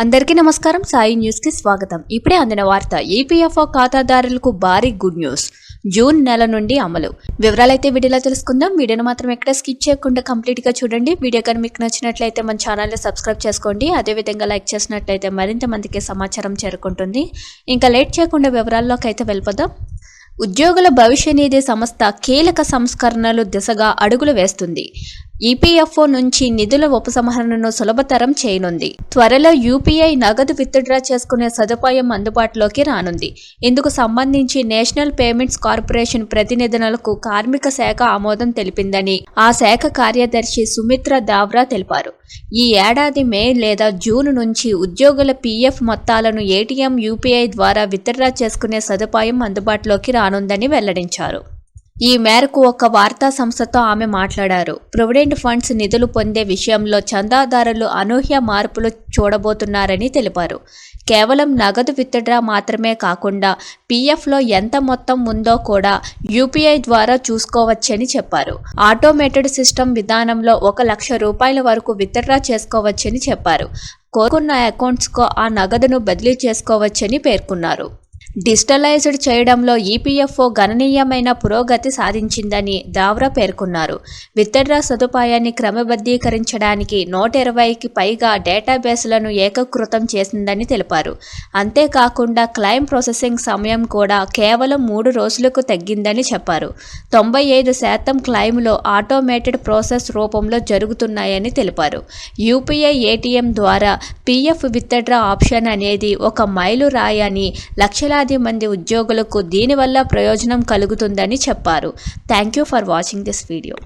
అందరికీ నమస్కారం. సాయి న్యూస్కి స్వాగతం. ఇప్పుడే అందిన వార్త ఈపీఎఫ్ఓ ఖాతాదారులకు భారీ గుడ్ న్యూస్. జూన్ నెల నుండి అమలు. వివరాలైతే వీడియోలో తెలుసుకుందాం. వీడియోను మాత్రం ఎక్కడ స్కిప్ చేయకుండా కంప్లీట్గా చూడండి. వీడియో కానీ మీకు నచ్చినట్లయితే మన ఛానల్ని సబ్స్క్రైబ్ చేసుకోండి. అదేవిధంగా లైక్ చేసినట్లయితే మరింత మందికి సమాచారం చేరుకుంటుంది. ఇంకా లేట్ చేయకుండా వివరాల్లోకి అయితే వెళ్ళిపోదాం. ఉద్యోగుల భవిష్య నిధి సంస్థ కీలక సంస్కరణలు దిశగా అడుగులు వేస్తుంది. ఈపీఎఫ్ఓ నుంచి నిధుల ఉపసంహరణను సులభతరం చేయనుంది. త్వరలో యూపీఐ నగదు విత్డ్రా చేసుకునే సదుపాయం అందుబాటులోకి రానుంది. ఇందుకు సంబంధించి నేషనల్ పేమెంట్స్ కార్పొరేషన్ ప్రతినిధులకు కార్మిక శాఖ ఆమోదం తెలిపిందని ఆ శాఖ కార్యదర్శి సుమిత్ర దావ్రా తెలిపారు. ఈ ఏడాది మే లేదా జూన్ నుంచి ఉద్యోగుల పీఎఫ్ మొత్తాలను ఏటీఎం యూపీఐ ద్వారా విత్డ్రా చేసుకునే సదుపాయం అందుబాటులోకి రానుందని వెల్లడించారు. ఈ మేరకు ఒక వార్తా సంస్థతో ఆమె మాట్లాడారు. ప్రొవిడెంట్ ఫండ్స్ నిధులు పొందే విషయంలో చందాదారులు అనూహ్య మార్పులు చూడబోతున్నారని తెలిపారు. కేవలం నగదు విత్డ్రా మాత్రమే కాకుండా పీఎఫ్లో ఎంత మొత్తం ఉందో కూడా యూపీఐ ద్వారా చూసుకోవచ్చని చెప్పారు. ఆటోమేటెడ్ సిస్టమ్ విధానంలో ఒక లక్ష రూపాయల వరకు విత్డ్రా చేసుకోవచ్చని చెప్పారు. కోరుకున్న అకౌంట్స్కు ఆ నగదును బదిలీ చేసుకోవచ్చని పేర్కొన్నారు. డిజిటలైజ్డ్ చేయడంలో ఈపీఎఫ్ఓ గణనీయమైన పురోగతి సాధించిందని దావ్రా పేర్కొన్నారు. విత్డ్రా సదుపాయాన్ని క్రమబద్ధీకరించడానికి నూట ఇరవైకి పైగా డేటాబేస్లను ఏకీకృతం చేసిందని తెలిపారు. అంతేకాకుండా క్లైమ్ ప్రాసెసింగ్ సమయం కూడా కేవలం మూడు రోజులకు తగ్గిందని చెప్పారు. తొంభై ఐదు శాతం క్లైమ్లో ఆటోమేటెడ్ ప్రాసెస్ రూపంలో జరుగుతున్నాయని తెలిపారు. యూపీఐ ఏటీఎం ద్వారా పీఎఫ్ విత్డ్రా ఆప్షన్ అనేది ఒక మైలు రాయని లక్షలాది మంది ఉద్యోగులకు దీనివల్ల ప్రయోజనం కలుగుతుందని చెప్పారు. Thank you for watching this video.